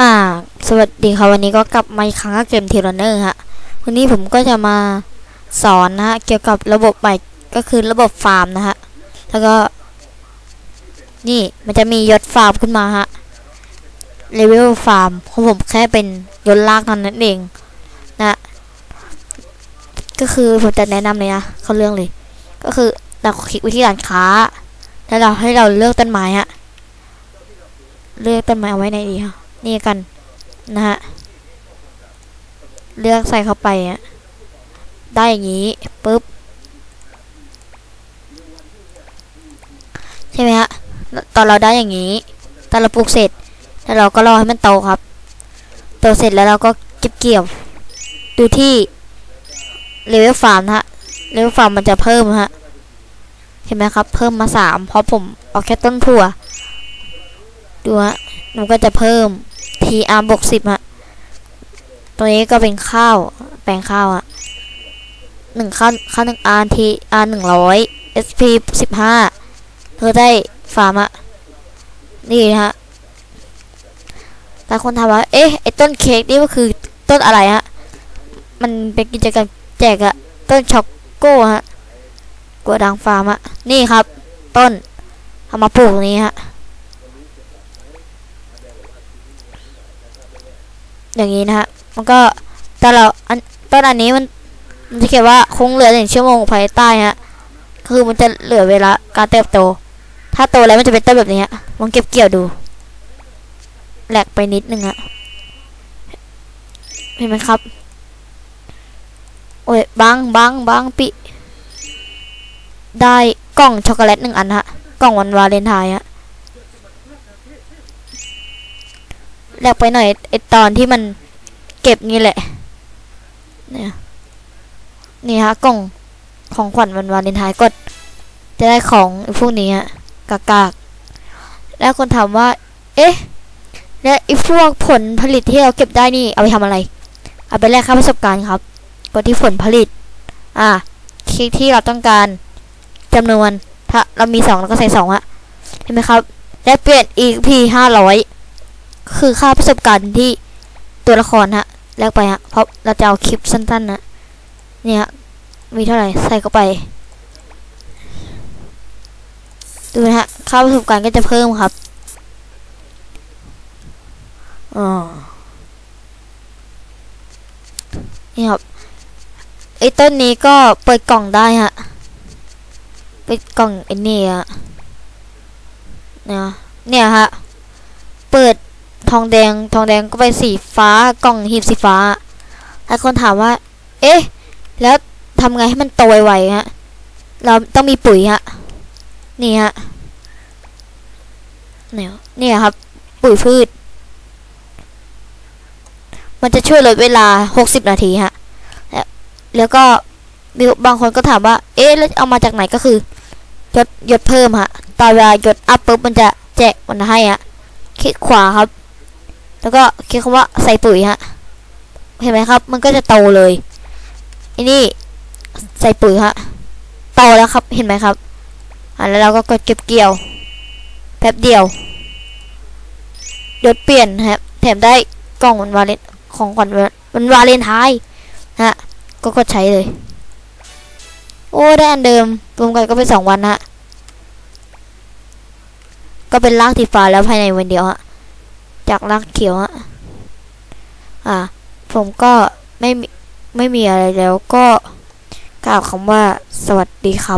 อ่า สวัสดีครับวันนี้ก็กลับมาอีกครั้งกับเกมเทีรเนอร์ฮะ วันนี้ผมก็จะมาสอนนะฮะ เกี่ยวกับระบบใหม่ก็คือระบบฟาร์มนะฮะ แล้วก็ นี่มันจะมียศฟาร์มขึ้นมาฮะเลเวลฟาร์มของผมแค่เป็นยศลากนั้นนั่นเองนะ ก็คือผมจะแนะนำเลยนะเขาเรื่องเลย ก็คือเราคลิกไปที่ร้านค้า แล้วเราให้เราเลือกต้นไม้ฮะ เลือกต้นไม้เอาไว้ในดีฮะ นี่กันนะฮะ เลือกใส่เข้าไปอะได้อย่างนี้ปุ๊บ ใช่ไหมฮะ ตอนเราได้อย่างนี้ ตอนเราปลูกเสร็จ แล้วเราก็รอให้มันโตครับ โตเสร็จแล้วเราก็เก็บเกี่ยว ดูที่เลเวลฟาร์มนะฮะ เลเวลฟาร์มมันจะเพิ่มฮะ เห็นไหมครับ เพิ่มมาสามเพราะผมเอาแค่ต้นถั่ว ดูฮะ มันก็จะเพิ่ม TR บวกสิบฮะ ตัวนี้ก็เป็นข้าว แปลงข้าวอะหนึ่งข้าวข้าวหนึ่ง R T R หนึ่งร้อย SP สิบห้าเธอได้ฟาร์มอะนี่ฮะแต่คนถามว่า เอ๊ะ ไอ้ต้นเค้กนี่ก็คือต้นอะไรฮะ มันเป็นกิจกรรมแจกอะต้นช็อกโก้ฮะกัวดังฟาร์มอะนี่ครับ ต้นเอามาปลูกตรงนี้ฮะ อย่างนี้นะฮะมันก็แต่เราอันต้นอันนี้มันมันจะเขียนว่าคงเหลือหนึ่งชั่วโมงภายใต้ฮะคือมันจะเหลือเวลาการเติบโต ถ้าโตแล้วมันจะเป็นต้นแบบนี้ฮะลองเก็บเกี่ยวดูแหลกไปนิดนึงฮะเห็นไหมครับโอ้ยบังบังบังปิ ได้กล่องช็อกโกแลตหนึ่งอันฮะกล่องวันวาเลนไทน์ฮะ แลกไปหน่อยไอตอนที่มันเก็บนี่แหละ เนี่ยนี่ฮะกล่องของขวัญวันวาเลนไทน์กด จะได้ของไอพวกนี้ฮะกากากแล้วคนถามว่า เอ๊ะ และไอพวกผลผลิตที่เราเก็บได้นี่ เอาไปทำอะไร เอาไปแลกค่าประสบการณ์ครับ กดที่ผลผลิต อ่าคลิกที่เราต้องการจำนวน ถ้าเรามีสองเราก็ใส่สองอะเห็นไหมครับ และเปลี่ยนอีกพีห้าร้อย คือค่าประสบการณ์ที่ตัวละครฮะแลกไปฮะเพราะเราจะเอาคลิปสั้นๆนะเนี่ยมีเท่าไหร่ใส่เข้าไป ดูนะฮะค่าประสบการณ์ก็จะเพิ่มครับอ๋อนี่ครับไอ้ต้นนี้ก็เปิดกล่องได้ฮะเปิดกล่องไอ้นี่อะเนี่ยเนี่ยฮะ ทองแดง ทองแดงก็ไปสีฟ้ากล่องหีบสีฟ้าหลายคนถามว่า เอ๊ะ แล้วทำไงให้มันโตไวฮะ เราต้องมีปุ๋ยฮะ นี่ฮะเนี่ยนี่ครับ ปุ๋ยพืช มันจะช่วยลดเวลา 60 นาทีฮะ แล้วแล้วก็มีบางคนก็ถามว่า เอ๊ะ แล้วเอามาจากไหนก็คือ ยดยดเพิ่มฮะ ตอนเวลายดอัพปุ๊บมันจะแจกมันให้ฮะ คลิกขวาครับ แล้วก็คลิกคำว่าใส่ปุ๋ยฮะ เห็นไหมครับ มันก็จะโตเลยอันนี้ใส่ปุ๋ยฮะ โตแล้วครับ เห็นไหมครับ อ่าแล้วเราก็กดเก็บเกี่ยวแป๊บเดียวยศเปลี่ยนครับ แถมได้กล่องวันวาเลนของขวัญวันวาเลนไทน์นะฮะก็กดใช้เลย โอ้ได้อันเดิมรวมกันก็เป็นสองวันฮะ ก็เป็นรากสีฟ้าแล้วภายในวันเดียวฮะ จากรากเขียวอะอะ ผมก็ไม่ไม่มีอะไรแล้วก็กล่าวคำว่าสวัสดีครับ